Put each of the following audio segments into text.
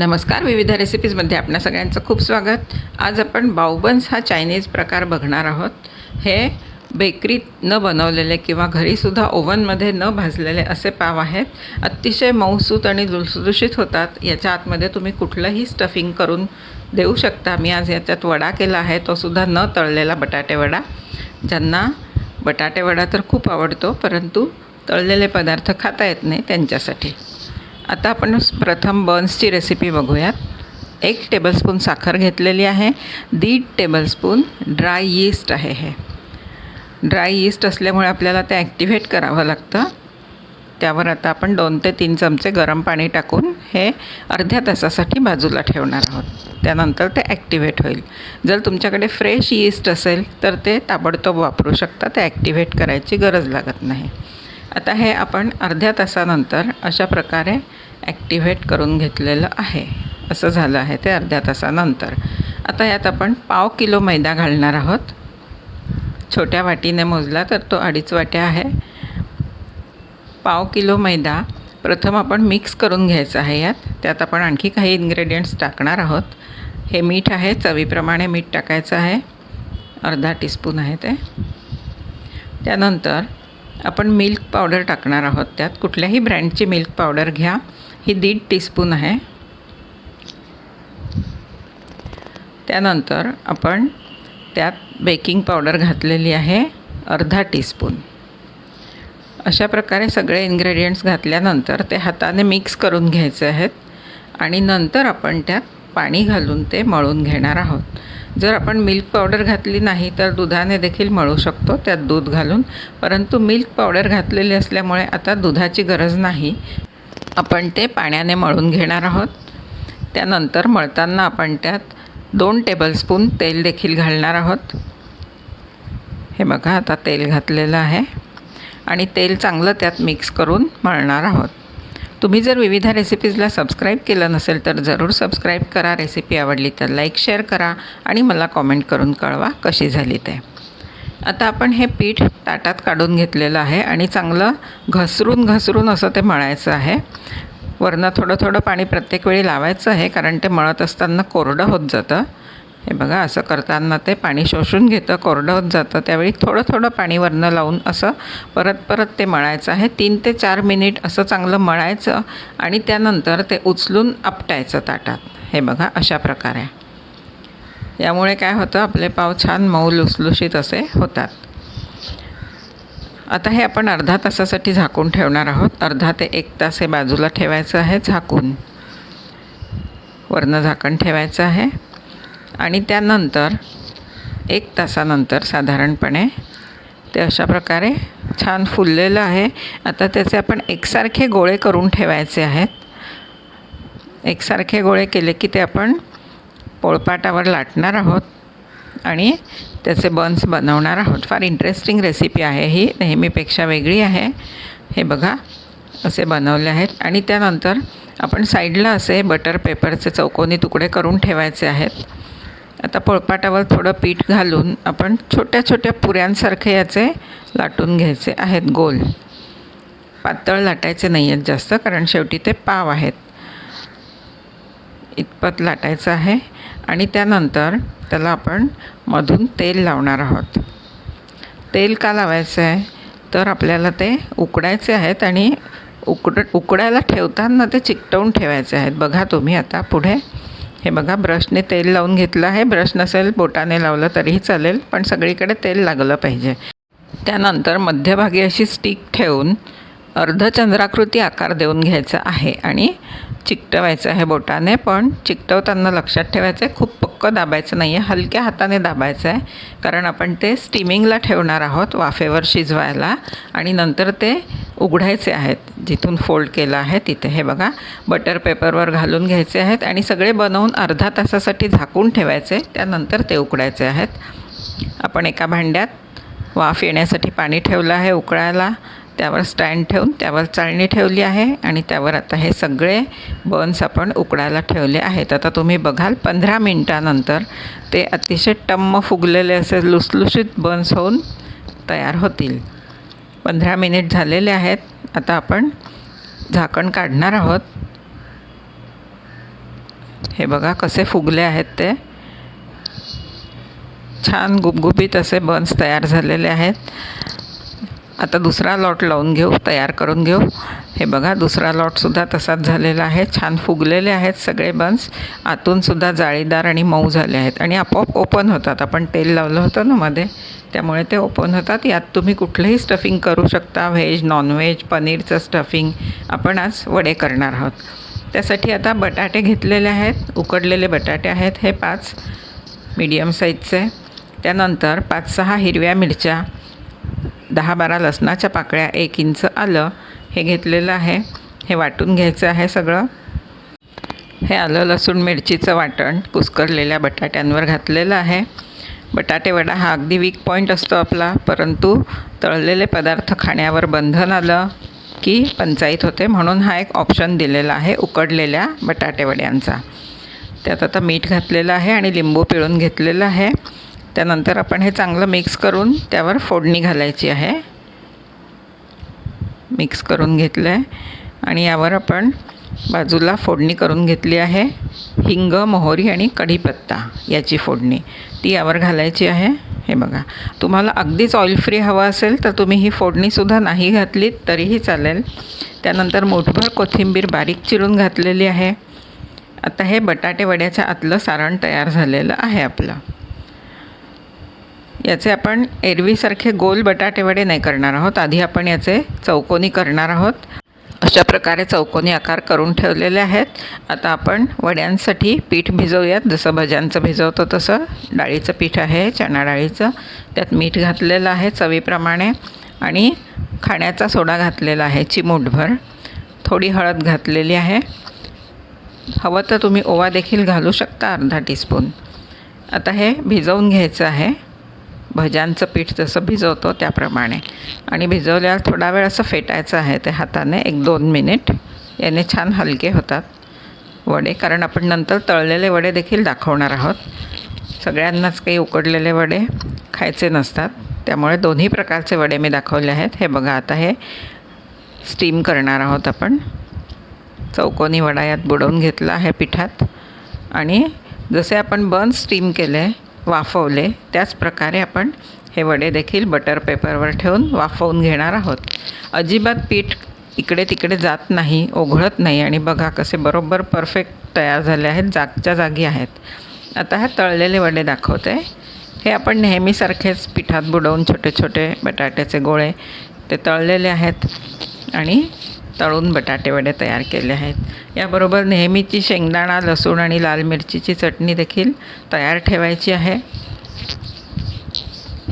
नमस्कार विविध रेसिपीजमध्ये आपल्या सगळ्यांचं खूप स्वागत. आज आपण बाउबन्स हा चायनीज प्रकार बघणार आहोत. हे बेकरीत न बनवलेले किंवा घरीसुद्धा ओव्हनमध्ये न भाजलेले असे पाव आहेत. अतिशय मऊसूत आणि लुसलुशीत होतात. याच्या आतमध्ये तुम्ही कुठलंही स्टफिंग करून देऊ शकता. मी आज याच्यात वडा केला आहे. तोसुद्धा न तळलेला बटाटेवडा ज्यांना बटाटेवडा तर खूप आवडतो परंतु तळलेले पदार्थ खाता येत नाही त्यांच्यासाठी. आता आपण प्रथम बन्सची रेसिपी बघूयात. एक टेबलस्पून साखर घेतलेली आहे. दीड टेबलस्पून ड्राय यीस्ट आहे हे. ड्राय यीस्ट असल्यामुळे आपल्याला ते ॲक्टिव्हेट करावं लागतं. त्यावर आता आपण दोन ते तीन चमचे गरम पाणी टाकून हे अर्ध्या तासासाठी बाजूला ठेवणार आहोत. त्यानंतर ते ॲक्टिव्हेट होईल. जर तुमच्याकडे फ्रेश यीस्ट असेल तर ते ताबडतोब वापरू शकता. ते ॲक्टिव्हेट करायची गरज लागत नाही. आता हे आपण अर्ध्या तासानंतर अशा प्रकारे ॲक्टिव्हेट करून घेतलेलं आहे. असं झालं आहे ते अर्ध्या तासानंतर. आता यात आपण पाव किलो मैदा घालणार आहोत. छोट्या वाटीने मोजला तर तो अडीच वाट्या आहे. पाव किलो मैदा प्रथम आपण मिक्स करून घ्यायचा आहे यात. त्यात आपण आणखी काही इन्ग्रेडियंट्स टाकणार आहोत. हे मीठ आहे चवीप्रमाणे मीठ टाकायचं आहे. अर्धा टीस्पून आहे ते. त्यानंतर आपण मिल्क पावडर टाकणार आहोत त्यात. कुठल्याही ब्रँडची मिल्क पावडर घ्या. ही दीड टीस्पून आहे. त्यानंतर आपण त्यात बेकिंग पावडर घातलेली आहे. अर्धा टीस्पून अशा प्रकारे सगळे इन्ग्रेडियंट्स घातल्यानंतर ते हाताने मिक्स करून घ्यायचे आहेत. आणि नंतर आपण त्यात पाणी घालून ते मळून घेणार आहोत. जर आपण मिल्क पावडर घातली नाही तर दुधाने देखील मळू शकतो त्यात दूध घालून. परंतु मिल्क पावडर घातलेली असल्यामुळे आता दुधाची गरज नाही. आपण ते पाण्याने मळून घेणार आहोत. त्यानंतर मळताना आपण त्यात दोन टेबलस्पून तेल देखील घालणार आहोत. हे बघा आता तेल घातलेलं आहे. आणि तेल चांगलं त्यात मिक्स करून मळणार आहोत. तुम्ही जर विविध रेसिपीजला सबस्क्राईब केलं नसेल तर जरूर सबस्क्राईब करा. रेसिपी आवडली तर लाईक शेअर करा आणि मला कॉमेंट करून कळवा कशी झाली ते. आता आपण हे पीठ ताटात काढून घेतलेलं आहे आणि चांगलं घसरून घसरून असं ते मळायचं आहे. वरनं थोडं थोडं पाणी प्रत्येक वेळी लावायचं आहे कारण ते मळत असताना कोरडं होत जातं. हे बघा असं करताना ते पाणी शोषून घेतं कोरडं होत जातं. त्यावेळी थोडं थोडं पाणी वरनं लावून असं परत परत ते मळायचं आहे. तीन ते चार मिनिट असं चांगलं मळायचं आणि त्यानंतर ते उचलून आपटायचं ताटात. हे बघा अशा प्रकारे. यामुळे काय होतं आपले पाव छान मऊ लुसलुशीत असे होतात. आता हे आपण अर्धा तासासाठी झाकून ठेवणार आहोत. अर्धा ते एक तास हे बाजूला ठेवायचं आहे झाकून. वरनं झाकण ठेवायचं आहे. आणि त्यानंतर एक तासानंतर साधारणपणे ते अशा प्रकारे छान फुललेलं आहे. आता त्याचे आपण एकसारखे गोळे करून ठेवायचे आहेत. एकसारखे गोळे केले की ते आपण पोळपाटावर लाटणार आहोत आणि त्याचे बन्स बनवणार आहोत. फार इंटरेस्टिंग रेसिपी आहे ही. नेहमीपेक्षा वेगळी आहे. हे बघा असे बनवले आहेत. आणि त्यानंतर आपण साईडला असे बटर पेपरचे चौकोनी तुकडे करून ठेवायचे आहेत. आता पोळपाटावर थोडं पीठ घालून आपण छोट्या छोट्या पुऱ्यांसारखे याचे लाटून घ्यायचे आहेत गोल. पातळ लाटायचे नाही आहेत जास्त कारण शेवटी ते पाव आहेत. इतपत लाटायचं आहे आणि त्यानंतर त्याला आपण मधून तेल लावणार आहोत. तेल का लावायचं आहे? तर आपल्याला ते उकडायचे आहेत आणि उकड उकडायला ठेवताना ते चिकटवून ठेवायचे आहेत. बघा तुम्ही आता पुढे हे बघा ब्रशने तेल लावून घेतलं आहे. ब्रश नसेल बोटाने लावलं तरीही चालेल पण सगळीकडे तेल लागलं पाहिजे. त्यानंतर मध्यभागी अशी स्टिक ठेवून अर्धचंद्राकृती आकार देऊन घ्यायचा आहे आणि चिकटवायचं आहे बोटाने पण चिकटवताना लक्षात ठेवायचं आहे खूप पक्क दाबायचं नाही आहे हलक्या हाताने दाबायचं आहे कारण आपण ते स्टीमिंगला ठेवणार आहोत वाफेवर शिजवायला आणि नंतर ते उघडायचे आहेत जिथून फोल्ड केलं आहे तिथे. हे बघा बटर पेपरवर घालून घ्यायचे आहेत आणि सगळे बनवून अर्धा तासासाठी झाकून ठेवायचे त्यानंतर ते उकडायचे आहेत. आपण एका भांड्यात वाफ येण्यासाठी पाणी ठेवलं आहे उकळायला त्यावर स्टँड ठेवून त्यावर चाळणी ठेवली आहे आणि त्यावर आता हे सगळे बन्स आपण उकडायला ठेवले आहेत. आता तुम्ही बघाल पंधरा मिनटानंतर ते अतिशय टम्म फुगलेले असे लुसलुशीत बन्स होऊन तयार होतील. पंधरा मिनिट झालेले आहेत. आता आपण झाकण काढणार आहोत. हे बघा कसे फुगले आहेत ते. छान गुबगुबीत असे बन्स तयार झालेले आहेत. आता दुसरा लॉट लावून घेऊ तयार करून घेऊ. हे बघा दुसरा लॉटसुद्धा तसाच झालेला आहे. छान फुगलेले आहेत सगळे बन्स आतूनसुद्धा जाळीदार आणि मऊ झाले आहेत. आणि आपोआप ओपन होतात. आपण तेल लावलं होतं ना मध्ये त्यामुळे ते ओपन होतात. यात तुम्ही कुठलंही स्टफिंग करू शकता. व्हेज नॉनव्हेज पनीरचं स्टफिंग आपण आज वडे करणार आहोत. त्यासाठी आता बटाटे घेतलेले आहेत. उकडलेले बटाटे आहेत. हे पाच मीडियम साईजचे त्यानंतर पाच सहा हिरव्या मिरच्या दहा बारा लसणाच्या पाकळ्या एक इंच आलं हे घेतलेलं आहे. हे वाटून घ्यायचं आहे सगळं. हे आलं लसूण मिरचीचं वाटण कुस्करलेल्या बटाट्यांवर घातलेलं आहे. बटाटेवडा हा अगदी वीक पॉईंट असतो आपला परंतु तळलेले पदार्थ खाण्यावर बंधन आलं की पंचायत होते म्हणून हा एक ऑप्शन दिलेला आहे उकडलेल्या बटाटेवड्यांचा त्यात आता मीठ घातलेलं आहे आणि लिंबू पिळून घेतलेलं आहे. त्यानंतर आपण हे चांगलं मिक्स करून त्यावर फोडणी घालायची आहे. मिक्स करून घेतलं आहे आणि यावर आपण बाजूला फोडणी करून घेतली आहे. हिंग मोहरी आणि कढीपत्ता याची फोडणी. ती यावर घालायची आहे. हे बघा. तुम्हाला अगदीच ऑइल फ्री हवं असेल तर तुम्ही ही फोडणीसुद्धा नाही घातलीत तरीही चालेल. त्यानंतर मोठभर कोथिंबीर बारीक चिरून घातलेली आहे. आता हे बटाटे वड्याच्या आतलं सारण तयार झालेलं आहे आपलं. याचे आपण एरवीसारखे गोल बटाटे वडे नाही करणार आहोत. आधी आपण याचे चौकोनी करणार आहोत. अशा प्रकारे चौकोनी आकार करून ठेवलेले आहेत. आता आपण वड्यांसाठी पीठ भिजवूयात. जसं भज्यांचं भिजवतो तसं डाळीचं पीठ आहे चणा डाळीचं. त्यात मीठ घातलेलं आहे चवीप्रमाणे. आणि खाण्याचा सोडा घातलेला आहे चिमूटभर. थोडी हळद घातलेली आहे. हवं तर तुम्ही ओवा देखील घालू शकता अर्धा टीस्पून. आता हे भिजवून घ्यायचं आहे. भज्यांचं पीठ जसं भिजवतो त्याप्रमाणे. आणि भिजवल्यावर थोडा वेळ असं फेटायचं आहे ते हाताने एक दोन मिनिट. याने छान हलके होतात वडे कारण आपण नंतर तळलेले वडे देखील दाखवणार आहोत. सगळ्यांनाच काही उकडलेले वडे खायचे नसतात. त्यामुळे दोन्ही प्रकारचे वडे मी दाखवले आहेत. हे बघा आता हे स्टीम करणार आहोत आपण. चौकोनी वडा यात बुडवून घेतला आहे पिठात. आणि जसे आपण बन स्टीम केले वाफवले त्याचप्रकारे आपण हे वडे देखील बटर पेपरवर ठेवून वाफवून घेणार आहोत. अजिबात पीठ इकडे तिकडे जात नाही ओघळत नाही आणि बघा कसे बरोबर परफेक्ट तयार झाले आहेत जागच्या जागी आहेत. आता हे तळलेले वडे दाखवते. हे आपण नेहमीसारखेच पिठात बुडवून छोटे छोटे बटाट्याचे गोळे ते तळलेले आहेत आणि तळून बटाटे वडे तयार केले आहेत. याबरोबर नेहमीची शेंगदाणा लसूण आणि लाल मिरचीची चटणी देखील तयार ठेवायची आहे.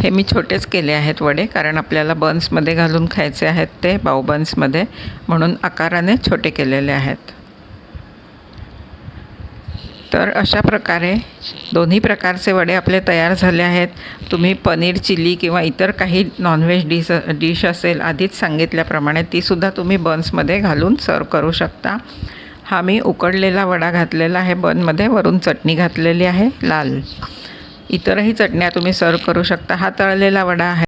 हे मी छोटेच केले आहेत वडे कारण आपल्याला बन्समध्ये घालून खायचे आहेत ते बाऊ बन्समध्ये म्हणून आकाराने छोटे केलेले आहेत. तर अशा प्रकारे दोन्ही प्रकारचे वडे आपले तयार झाले आहेत. तुम्ही पनीर चिली किंवा इतर काही नॉनव्हेज डिश डिश असेल आधीच सांगितल्याप्रमाणे तीसुद्धा तुम्ही बन्समध्ये घालून सर्व करू शकता. हा मी उकडलेला वडा घातलेला आहे बनमध्ये वरून चटणी घातलेली आहे लाल. इतरही चटण्या तुम्ही सर्व करू शकता. हा तळलेला वडा आहे.